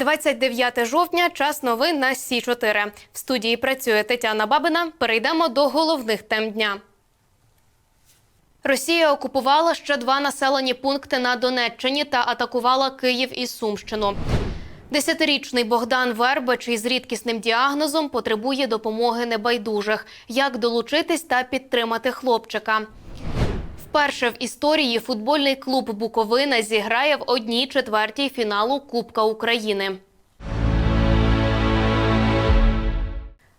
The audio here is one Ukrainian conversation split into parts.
29 жовтня. Час новин на Сі 4 В студії працює Тетяна Бабина. Перейдемо до головних тем дня. Росія окупувала ще два населені пункти на Донеччині та атакувала Київ і Сумщину. Десятирічний Богдан Вербич із рідкісним діагнозом потребує допомоги небайдужих. Як долучитись та підтримати хлопчика? Вперше в історії футбольний клуб Буковина зіграє в одній четвертій фіналу Кубка України.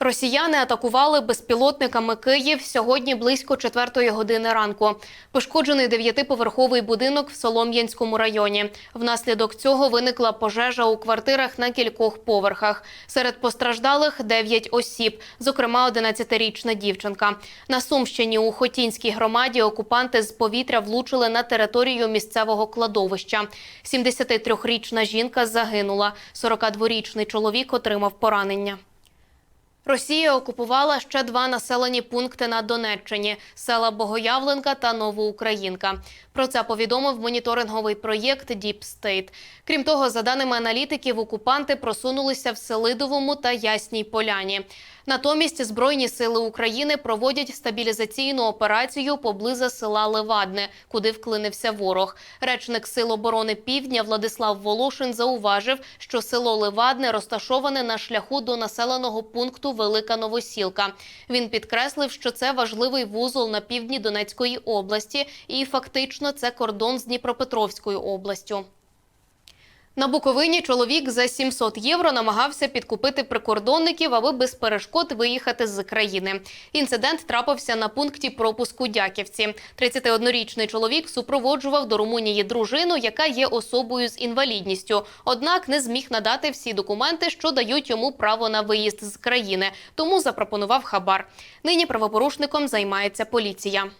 Росіяни атакували безпілотниками Київ сьогодні близько четвертої години ранку. Пошкоджений дев'ятиповерховий будинок в Солом'янському районі. Внаслідок цього виникла пожежа у квартирах на кількох поверхах. Серед постраждалих 9 осіб, зокрема 11-річна дівчинка. На Сумщині у Хотінській громаді окупанти з повітря влучили на територію місцевого кладовища. 73-річна жінка загинула. 42-річний чоловік отримав поранення. Росія окупувала ще два населені пункти на Донеччині села Богоявленка та Новоукраїнка. Про це повідомив моніторинговий проєкт Deep State. Крім того, за даними аналітиків, окупанти просунулися в Селидовому та Ясній Поляні. Натомість Збройні сили України проводять стабілізаційну операцію поблизу села Левадне, куди вклинився ворог. Речник Сил оборони Півдня Владислав Волошин зауважив, що село Левадне розташоване на шляху до населеного пункту Велика Новосілка. Він підкреслив, що це важливий вузол на півдні Донецької області, і фактично це кордон з Дніпропетровською областю. На Буковині чоловік за 700 євро намагався підкупити прикордонників, аби без перешкод виїхати з країни. Інцидент трапився на пункті пропуску Дяківці. 31-річний чоловік супроводжував до Румунії дружину, яка є особою з інвалідністю. Однак не зміг надати всі документи, що дають йому право на виїзд з країни. Тому запропонував хабар. Нині правопорушником займається поліція.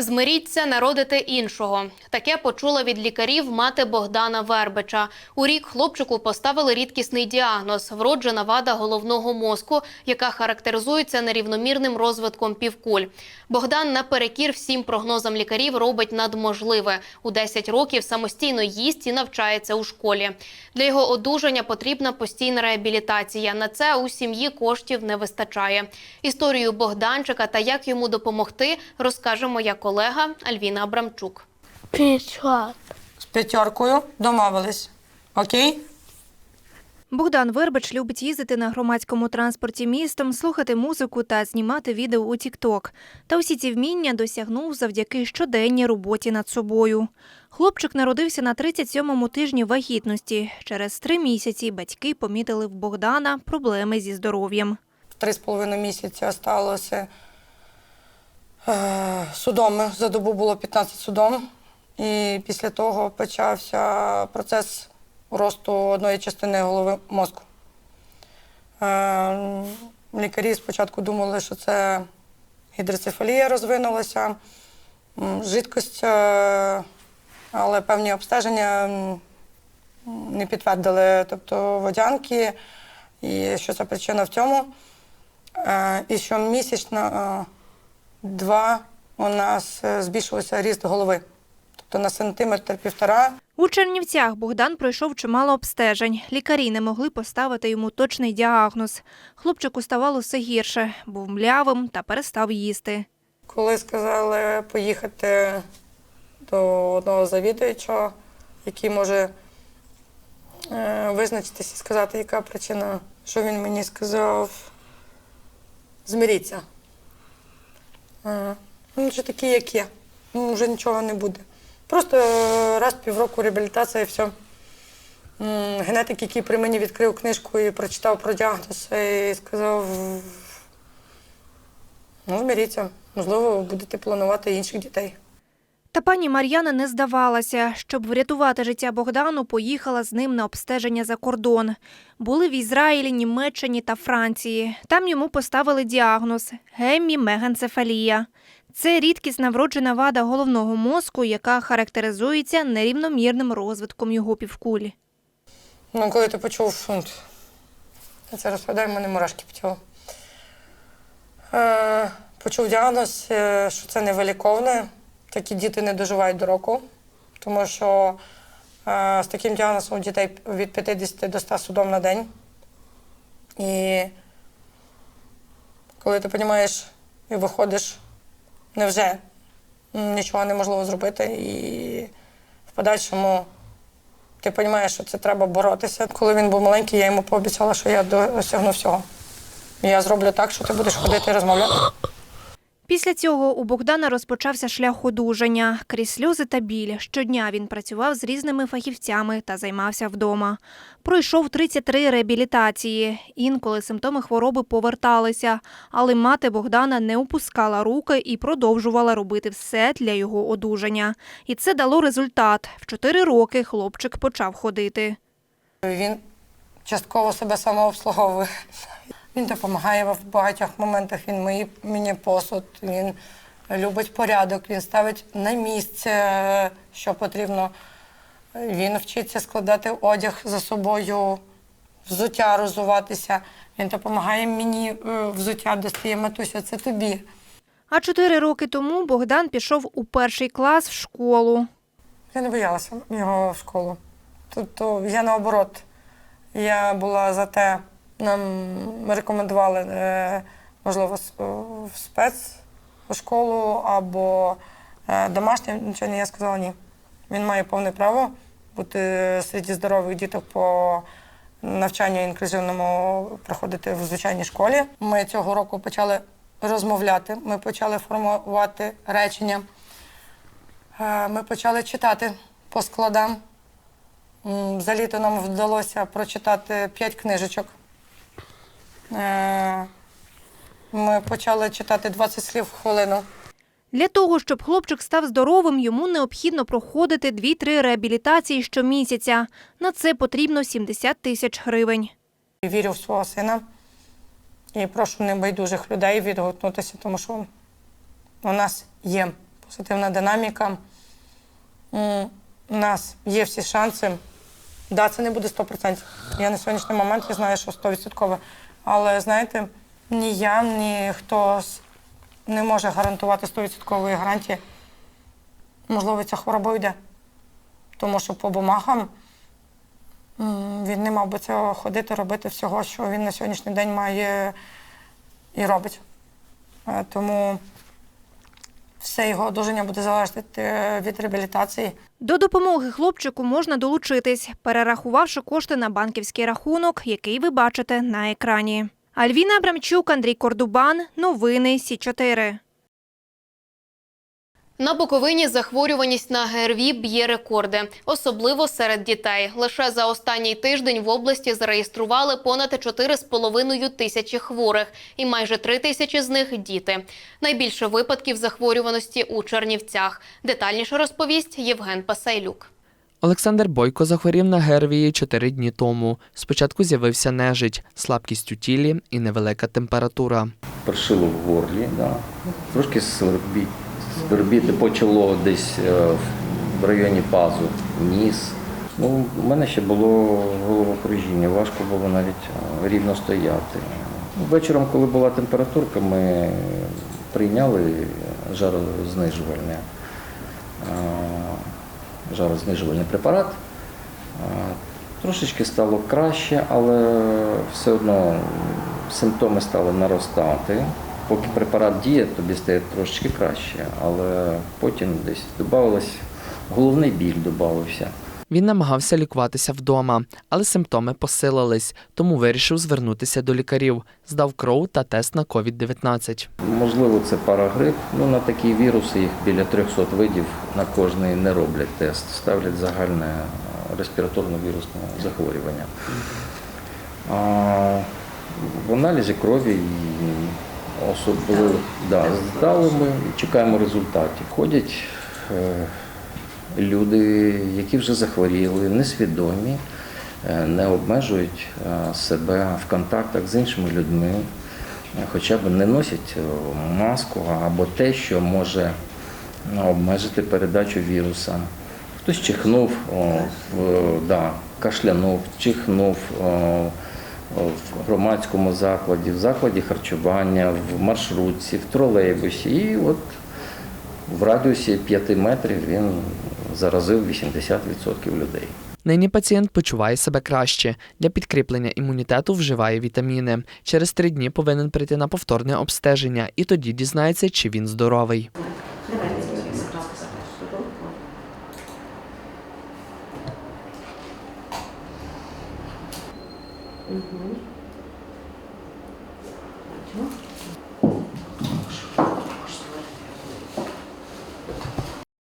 Змиріться народити іншого. Таке почула від лікарів мати Богдана Вербича. У рік хлопчику поставили рідкісний діагноз вроджена вада головного мозку, яка характеризується нерівномірним розвитком півкуль. Богдан наперекір всім прогнозам лікарів робить надможливе. У 10 років самостійно їсть і навчається у школі. Для його одужання потрібна постійна реабілітація. На це у сім'ї коштів не вистачає. Історію Богданчика та як йому допомогти, розкаже моя колега Альвіна Абрамчук. П'ятьсот. З п'ятеркою домовились. Окей? Богдан Вербич любить їздити на громадському транспорті містом, слухати музику та знімати відео у TikTok. Та усі ці вміння досягнув завдяки щоденній роботі над собою. Хлопчик народився на 37-му тижні вагітності. Через три місяці батьки помітили в Богдана проблеми зі здоров'ям. Три з половиною місяці осталося е, судоми. За добу було 15 судом. І після того почався процес росту одної частини голови мозку. Е, лікарі спочатку думали, що це гідроцефалія розвинулася, жидкость, е, але певні обстеження не підтвердили, тобто водянки, і що це причина в цьому. І щомісячно два у нас е, збільшувався ріст голови. Тобто на сантиметр півтора У Чернівцях Богдан пройшов чимало обстежень. Лікарі не могли поставити йому точний діагноз. Хлопчику ставало все гірше, був млявим та перестав їсти. Коли сказали поїхати до одного завідуючого, який може е, визначитись і сказати, яка причина, що він мені сказав, змиріться. Е, ну, вже такий, як є. Ну, вже нічого не буде. Просто е, раз півроку реабілітація і все. Генетик, який при мені відкрив книжку і прочитав про діагноз, і сказав, Ну, зміріться. Можливо, будете планувати інших дітей. Та пані Мар'яна не здавалася. Щоб врятувати життя Богдану, поїхала з ним на обстеження за кордон. Були в Ізраїлі, Німеччині та Франції. Там йому поставили діагноз гемімеганцефалія. Це рідкісна вроджена вада головного мозку, яка характеризується нерівномірним розвитком його півкулі. Ну, коли ти почув, я це розповідаю, мене мурашки по тілу. Е, почув діагноз, е, що це невиліковне. Такі діти не доживають до року, тому що Е, З таким діагнозом у дітей від 50 до 100 судом на день. І коли ти розумієш і виходиш, невже нічого неможливо зробити, і в подальшому ти розумієш, що це треба боротися. Коли він був маленький, я йому пообіцяла, що я досягну всього. Я зроблю так, що ти будеш ходити і розмовляти. Після цього у Богдана розпочався шлях одужання. Крізь сльози та біль. Щодня він працював з різними фахівцями та займався вдома. Пройшов 33 реабілітації. Інколи симптоми хвороби поверталися, але мати Богдана не опускала руки і продовжувала робити все для його одужання. І це дало результат. В 4 роки хлопчик почав ходити. Він частково себе самообслуговує. Він допомагає в багатьох моментах. Він миє мені посуд, він любить порядок, він ставить на місце, що потрібно. Він вчиться складати одяг за собою, взуття розуватися. Він допомагає мені е, взуття достає матуся, це тобі. А чотири роки тому Богдан пішов у перший клас в школу. Я не боялася його в школу. Тобто я наоборот, я була за те, нам рекомендували, е, можливо, с- в спецшколу або е, домашнє навчання. Я сказала ні. Він має повне право бути серед здорових діток по навчанню інклюзивному проходити в звичайній школі. Ми цього року почали розмовляти, ми почали формувати речення. Е, Ми почали читати по складам. За літо нам вдалося прочитати п'ять книжечок. Е, Ми почали читати 20 слів в хвилину. Для того, щоб хлопчик став здоровим, йому необхідно проходити 2-3 реабілітації щомісяця. На це потрібно 70 тисяч гривень. Вірю в свого сина і прошу небайдужих людей відгукнутися, тому що у нас є позитивна динаміка, у нас є всі шанси. Да, це не буде 100%. Я на сьогоднішній момент я знаю, що 100%. Але знаєте, ні я, ні хтось не може гарантувати 100% гарантії. Можливо, ця хвороба йде. Тому що по бумагам Він не мав би цього ходити, робити всього, що він на сьогоднішній день має і робить. Е, Тому все його одужання буде залежати е, від реабілітації. До допомоги хлопчику можна долучитись, перерахувавши кошти на банківський рахунок, який ви бачите на екрані. Альвіна Абрамчук, Андрій Кордубан. Новини Сі 4 На Буковині захворюваність на ГРВІ б'є рекорди, особливо серед дітей. Лише за останній тиждень в області зареєстрували понад 4,5 тисячі хворих, і майже 3 тисячі з них діти. Найбільше випадків захворюваності у Чернівцях. Детальніше розповість Євген Пасайлюк. Олександр Бойко захворів на ГРВІ чотири дні тому. Спочатку з'явився нежить, слабкість у тілі і невелика температура. першило в горлі, да. трошки свербі, свербіти почало десь е, в районі пазу, ніс. Ну, у мене ще було головокружіння, важко було навіть е, рівно стояти. Вечором, коли була температурка, ми прийняли жарознижувальне, жарознижувальний препарат. Е, Трошечки стало краще, але все одно симптоми стали наростати. Поки препарат діє, тобі стає трошечки краще, але потім десь додавалось, головний біль додавався. Він намагався лікуватися вдома, але симптоми посилились, тому вирішив звернутися до лікарів. Здав кров та тест на COVID-19. Можливо, це парагрип. Ну, на такі віруси їх біля 300 видів на кожний не роблять тест, ставлять загальне респіраторно-вірусне захворювання. А, в аналізі крові особливо да, здали і чекаємо результатів. Ходять е, люди, які вже захворіли, несвідомі, е, не обмежують е, себе в контактах з іншими людьми, хоча б не носять маску або те, що може ну, обмежити передачу віруса. Хтось чихнув, о, да, кашлянув, чихнув о, в громадському закладі, в закладі харчування, в маршрутці, в тролейбусі. І от в радіусі 5 метрів він заразив 80% людей. Нині пацієнт почуває себе краще. Для підкріплення імунітету вживає вітаміни. Через три дні повинен прийти на повторне обстеження і тоді дізнається, чи він здоровий.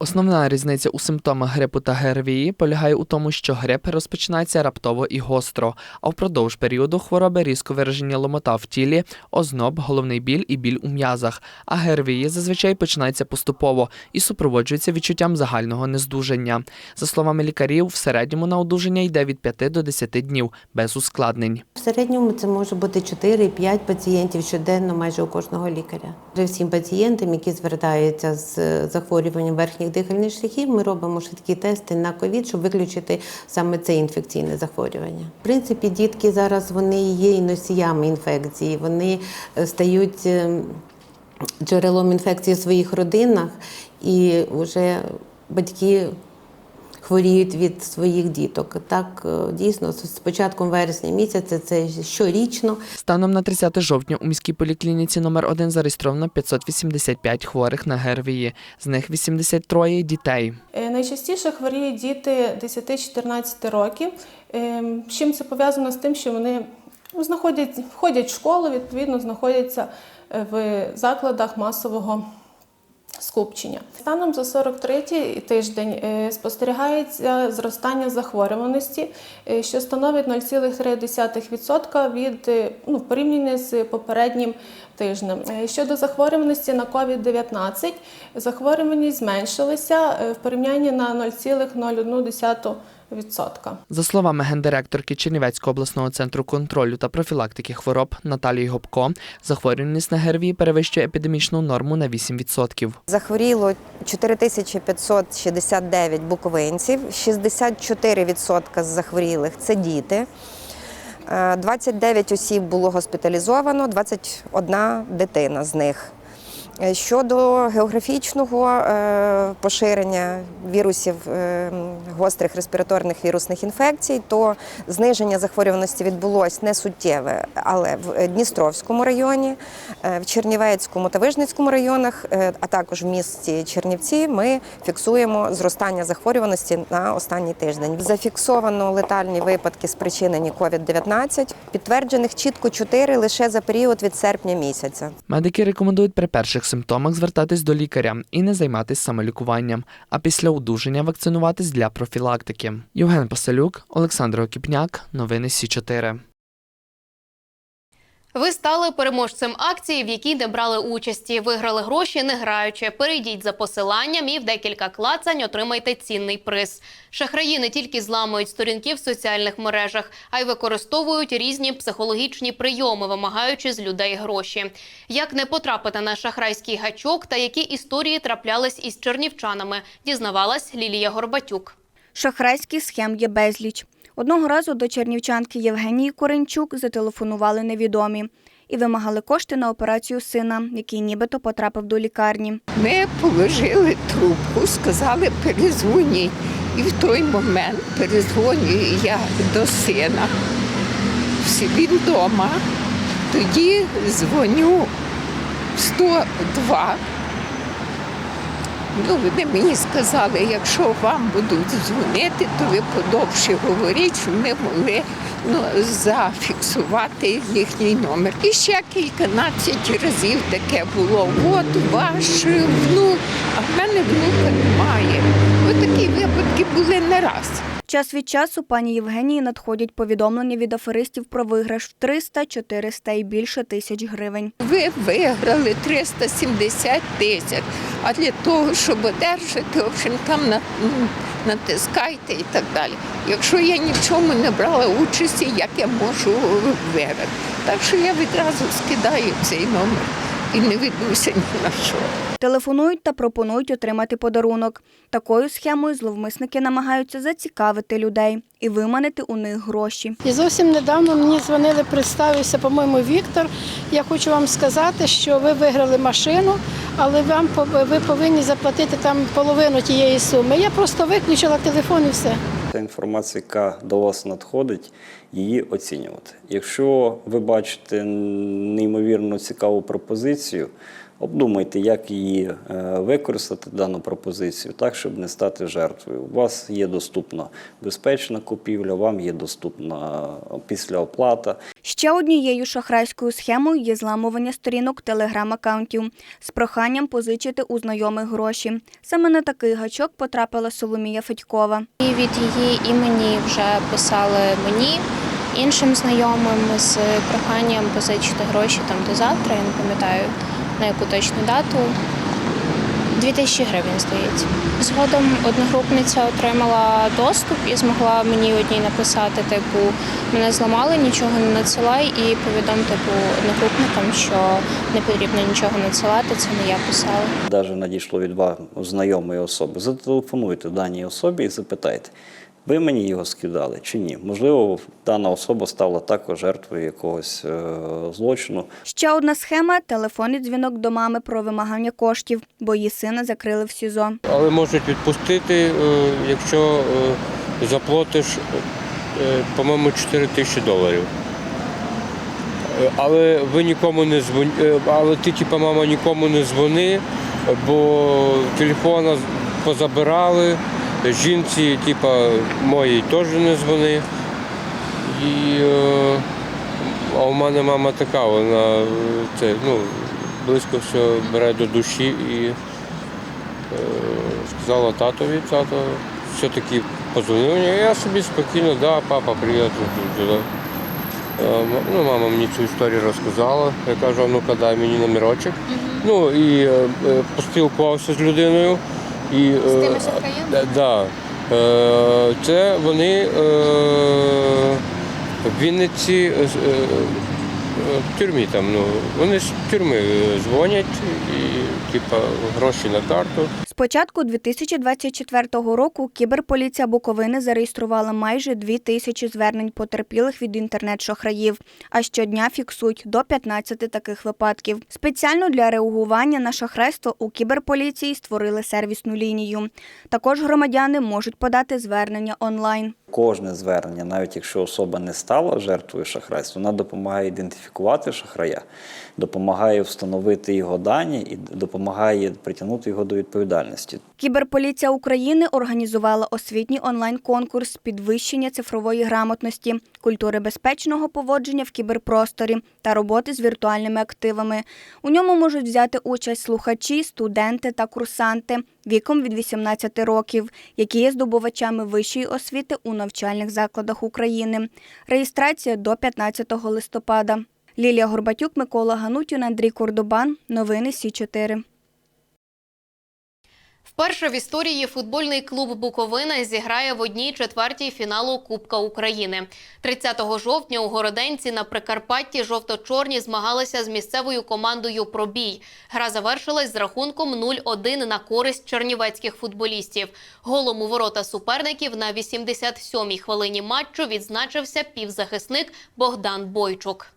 Основна різниця у симптомах грипу та ГРВІ полягає у тому, що грип розпочинається раптово і гостро, а впродовж періоду хвороби різко вираження ломота в тілі, озноб, головний біль і біль у м'язах. А ГРВІ зазвичай починається поступово і супроводжується відчуттям загального нездужання. За словами лікарів, в середньому на одужання йде від 5 до 10 днів без ускладнень. В середньому це може бути 4-5 пацієнтів щоденно майже у кожного лікаря. Всім пацієнтам, які звертаються з захворюванням верхніх дихальних шляхів, ми робимо швидкі тести на ковід, щоб виключити саме це інфекційне захворювання. В принципі, дітки зараз вони є і носіями інфекції, вони е, стають е, джерелом інфекції в своїх родинах, і вже батьки хворіють від своїх діток. Так е, дійсно з початком вересня місяця це щорічно. Станом на 30 жовтня у міській поліклініці номер 1 зареєстровано 585 хворих на ГРВІ, з них 83 дітей. Е, Найчастіше хворіють діти 10-14 років. З чим це пов'язано з тим, що вони ну, знаходять, ходять в школу, відповідно, знаходяться е, в закладах масового скупчення. Станом за 43-й тиждень е, спостерігається зростання захворюваності, е, що становить 0,3% від е, ну, в з попереднім тижнем. Щодо захворюваності на COVID-19, захворюваність зменшилася в порівнянні на 0,01%. За словами гендиректорки Чернівецького обласного центру контролю та профілактики хвороб Наталії Гопко, захворюваність на ГРВІ перевищує епідемічну норму на 8%. Захворіло 4569 буковинців, 64% з захворілих це діти. Е, 29 осіб було госпіталізовано, 21 дитина з них. Е, Щодо географічного е, поширення вірусів е, гострих респіраторних вірусних інфекцій, то зниження захворюваності відбулось не суттєве, але в Дністровському районі, в Чернівецькому та Вижницькому районах, а також в місті Чернівці, ми фіксуємо зростання захворюваності на останній тиждень. Зафіксовано летальні випадки, спричинені COVID-19, підтверджених чітко 4 лише за період від серпня місяця. Медики рекомендують при перших симптомах звертатись до лікаря і не займатися самолікуванням, а після одужання вакцинуватись для профілактики. Євген Паселюк, Олександр Окіпняк, новини Сі 4 Ви стали переможцем акції, в якій не брали участі. Виграли гроші, не граючи. Перейдіть за посиланням і в декілька клацань отримайте цінний приз. Шахраї не тільки зламують сторінки в соціальних мережах, а й використовують різні психологічні прийоми, вимагаючи з людей гроші. Як не потрапити на шахрайський гачок та які історії траплялись із чернівчанами, дізнавалась Лілія Горбатюк. Шахрайських схем є безліч. Одного разу до чернівчанки Євгенії Коренчук зателефонували невідомі і вимагали кошти на операцію сина, який нібито потрапив до лікарні. Ми положили трубку, сказали перезвоніть. І в той момент перезвонюю я до сина. Він вдома. Тоді дзвоню в 102. Ну, вони мені сказали, якщо вам будуть дзвонити, то ви подовше говоріть, щоб ми могли ну, зафіксувати їхній номер. І ще кільканадцять разів таке було. От ваш внук, а в мене внука немає. Ось такі випадки були не раз. Час від часу пані Євгенії надходять повідомлення від аферистів про виграш в 300, 400 і більше тисяч гривень. Ви виграли 370 тисяч. А для того, щоб одержати, в общем, там натискайте і так далі. Якщо я ні в чому не брала участі, як я можу виграти? Так що я відразу скидаю цей номер і не ведуся ні на що. Телефонують та пропонують отримати подарунок. Такою схемою зловмисники намагаються зацікавити людей і виманити у них гроші. І зовсім недавно мені дзвонили, представився, по-моєму, Віктор. Я хочу вам сказати, що ви виграли машину, але вам ви повинні заплатити там половину тієї суми. Я просто виключила телефон і все. Та інформація, яка до вас надходить, її оцінювати. Якщо ви бачите неймовірно цікаву пропозицію, обдумайте, як її е, використати дану пропозицію, так, щоб не стати жертвою. У вас є доступна безпечна купівля, вам є доступна післяоплата. Ще однією шахрайською схемою є зламування сторінок телеграм-аккаунтів з проханням позичити у знайомих гроші. Саме на такий гачок потрапила Соломія Федькова. І від її імені вже писали мені, іншим знайомим з проханням позичити гроші там до завтра, я не пам'ятаю на яку точну дату. 2000 гривень, здається. Згодом одногрупниця отримала доступ і змогла мені одній написати, типу, мене зламали, нічого не надсилай, і повідом типу одногрупникам, що не потрібно нічого надсилати, це не я писала. Навіть надійшло від вас знайомої особи. Зателефонуйте даній особі і запитайте, ви мені його скидали чи ні? Можливо, дана особа стала також жертвою якогось е, злочину. Ще одна схема телефонний дзвінок до мами про вимагання коштів, бо її сина закрили в СІЗО. Але можуть відпустити, е, якщо е, заплатиш, е, по-моєму, 4 тисячі доларів. Але ви нікому не дзвоні, але ти, типа, мама, нікому не дзвони, бо телефона позабирали. Жінці, типа, моїй теж не дзвони. І е, а у мене мама така, вона е, це, ну, близько все бере до душі і е, сказала татові, тато все-таки позвонив мені, я собі спокійно, да, папа, привіт. Е, Ну, мама мені цю історію розказала. Я кажу, ну-ка дай мені номерочок. Ну і е, е, поспілкувався з людиною. І, з тими шахраями? Да. Е, Це вони е, в Вінниці е, е, е, в тюрмі там. Ну, вони з тюрми е, дзвонять і типа гроші на карту. З початку 2024 року кіберполіція Буковини зареєструвала майже дві тисячі звернень потерпілих від інтернет-шахраїв, а щодня фіксують до 15 таких випадків. Спеціально для реагування на шахрайство у кіберполіції створили сервісну лінію. Також громадяни можуть подати звернення онлайн. Кожне звернення, навіть якщо особа не стала жертвою шахрайства, вона допомагає ідентифікувати шахрая, допомагає встановити його дані і допомагає притягнути його до відповідальності. Кіберполіція України організувала освітній онлайн-конкурс підвищення цифрової грамотності, культури безпечного поводження в кіберпросторі та роботи з віртуальними активами. У ньому можуть взяти участь слухачі, студенти та курсанти віком від 18 років, які є здобувачами вищої освіти у навчальних закладах України. Реєстрація до 15 листопада. Лілія Горбатюк, Микола Ганутін, Андрій Кордобан. Новини Сі 4 Вперше в історії футбольний клуб Буковина зіграє в одній четвертій фіналу Кубка України. 30 жовтня у Городенці на Прикарпатті жовто-чорні змагалися з місцевою командою Пробій. Гра завершилась з рахунком 0-1 на користь чернівецьких футболістів. Голом у ворота суперників на 87-й хвилині матчу відзначився півзахисник Богдан Бойчук.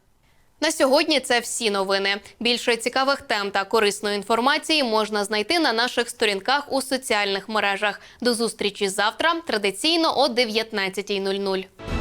На сьогодні це всі новини. Більше цікавих тем та корисної інформації можна знайти на наших сторінках у соціальних мережах. До зустрічі завтра, традиційно о 19.00.